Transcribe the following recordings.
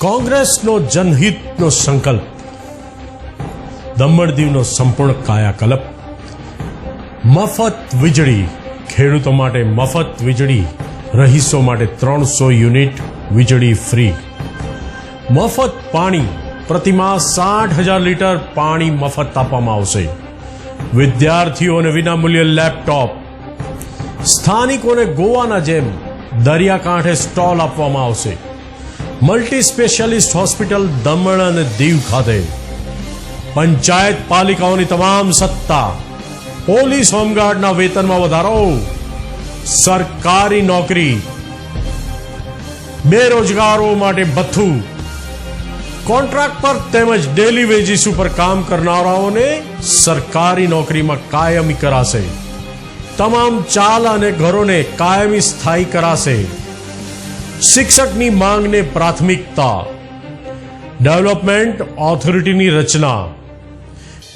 કોંગ્રેસનો જનહિતનો સંકલ્પ દમણ દીવનો સંપૂર્ણ કાયાકલ્પ, મફત વીજળી, ખેડૂતો માટે મફત વીજળી, રહીશો માટે ત્રણસો યુનિટ વીજળી ફ્રી. મફત પાણી પ્રતિમાસ સાઠ હજાર લીટર પાણી મફત આપવામાં આવશે. વિદ્યાર્થીઓને વિનામૂલ્ય લેપટોપ. સ્થાનિકોને ગોવાના જેમ દરિયાકાંઠે સ્ટોલ આપવામાં આવશે. મલ્ટી સ્પેશિયાલિસ્ટ હોસ્પિટલ દમણ અને દીવ ખાતે. પંચાયત પાલિકાઓની તમામ સત્તા પોલીસ હોમગાર્ડના વેતનમાં વધારો. સરકારી નોકરી. બેરોજગારો માટે ભથ્થું. કોન્ટ્રાક્ટ પર તેમજ ડેલી વેજીસ ઉપર કામ કરનારાઓને સરકારી નોકરીમાં કાયમી કરાશે. તમામ ચાલ અને ઘરોને કાયમી સ્થાયી કરાશે. શિક્ષકની માંગને પ્રાથમિકતા. ડેવલપમેન્ટ ઓથોરિટીની રચના.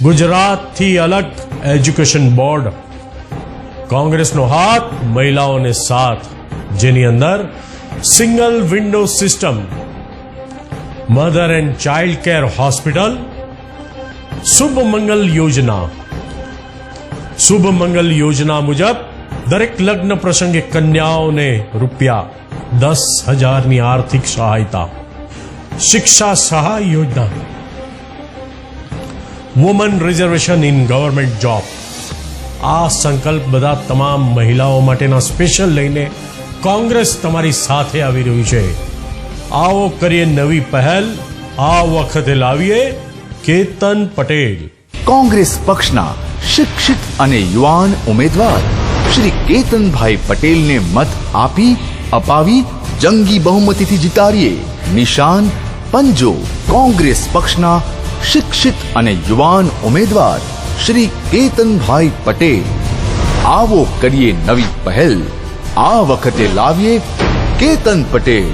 ગુજરાતથી અલગ એજ્યુકેશન બોર્ડ કોંગ્રેસનો હાથ મહિલાઓને સાથ. જેની અંદર single window system mother and child care hospital Shubh Mangal યોજના શુભ મંગલ યોજના મુજબ દરેક લગ્ન પ્રસંગે કન્યાઓને રૂપિયા દસ હજારની આર્થિક સહાયતા, શિક્ષા સહાય યોજના woman reservation in government job આ સંકલ્પ બધા તમામ મહિલાઓ માટેના સ્પેશિયલ લઈને કોંગ્રેસ તમારી સાથે આવી રહ્યું છે. આવો કરીએ નવી પહેલ, આ વખતે લાવીએ કેતન પટેલ. કોંગ્રેસ પક્ષના શિક્ષિત અને યુવાન ઉમેદવાર, શ્રી કેતનભાઈ પટેલને મત આપી અપાવી જંગી બહુમતીથી જીતાડીએ નિશાન પંજો કોંગ્રેસ પક્ષના શિક્ષિત અને યુવાન ઉમેદવાર શ્રી કેતનભાઈ પટેલ. આવો કરીએ નવી પહેલ. આ વખતે લાવીએ કેતન પટેલ.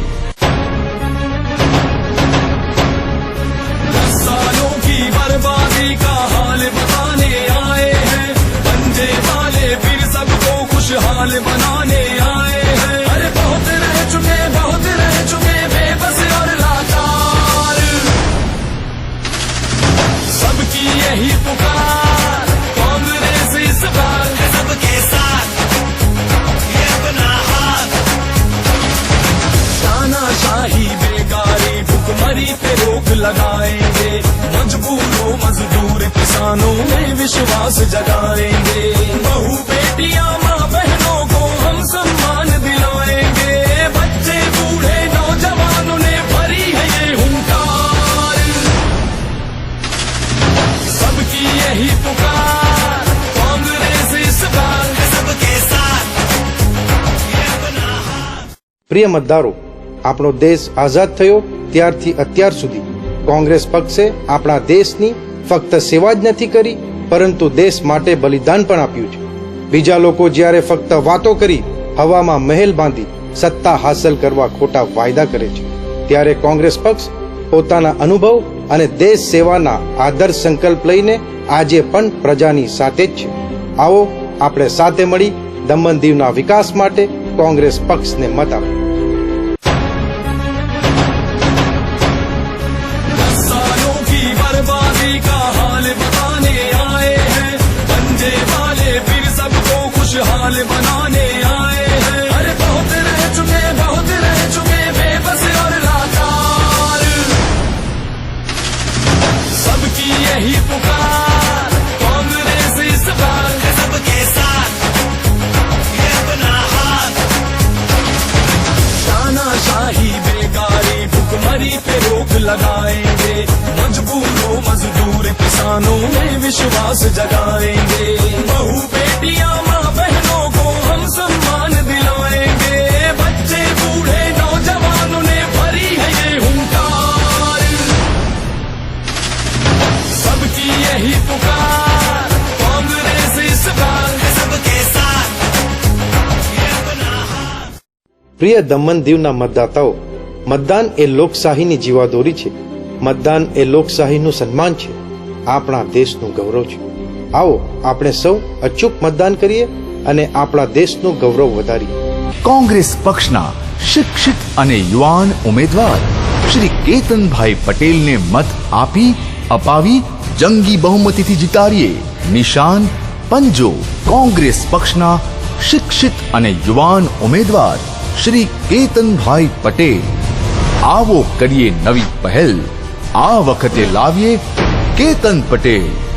यही पुकार कांग्रेस इस बार है सबके साथ ये अपना हाथ तानाशाही बेकारी भुखमरी पे रोक लगाएंगे मजबूरों मजदूर किसानों में विश्वास जगाएंगे बहु बेटियां यही पुकार कांग्रेस इस बार है सबके साथ ये अपना हाथ પ્રિય મતદારો આપણો દેશ આઝાદ થયો ત્યારથી અત્યાર સુધી કોંગ્રેસ પક્ષે આપણા દેશની ફક્ત સેવા જ નથી કરી પરંતુ દેશ માટે બલિદાન પણ આપ્યું છે બીજા લોકો જ્યારે ફક્ત વાતો કરી હવામાં મહેલ બાંધી સત્તા હાંસલ કરવા ખોટા વાયદા કરે છે ત્યારે કોંગ્રેસ પક્ષ પોતાના અનુભવ અને દેશ સેવાના આદર્શ સંકલ્પ લઈને આજે પણ પ્રજાની સાથે જ છે. આવો, આપણે સાથે મળી દમણ દીવના વિકાસ માટે કોંગ્રેસ પક્ષને મત આપીએ. विश्वास जगाएंगे बहु बेटियां माँ बहनों को हम सम्मान दिलाएंगे बच्चे बूढ़े नौजवानों ने भरी है ये हुंकार सबकी यही पुकार कांग्रेस इस बार है सबके साथ ये अपना हाथ પ્રિય દમણ દીવના મતદાતાઓ મતદાન એ લોકશાહીની જીવાદોરી છે મતદાન એ લોકશાહીનું સન્માન છે આપણા દેશનું ગૌરવ છે. આવો, આપણે સૌ અચૂક મતદાન કરીએ અને આપણા દેશનું ગૌરવ વધારીએ. કોંગ્રેસ પક્ષના શિક્ષિત અને યુવાન ઉમેદવાર શ્રી કેતનભાઈ પટેલને મત આપી, અપાવી, જંગી બહુમતીથી જીતાડીએ નિશાન પંજો કોંગ્રેસ પક્ષના શિક્ષિત અને યુવાન ઉમેદવાર શ્રી કેતનભાઈ પટેલ. આવો કરીએ નવી પહેલ. આ વખતે લાવીએ કેતન પટેલ.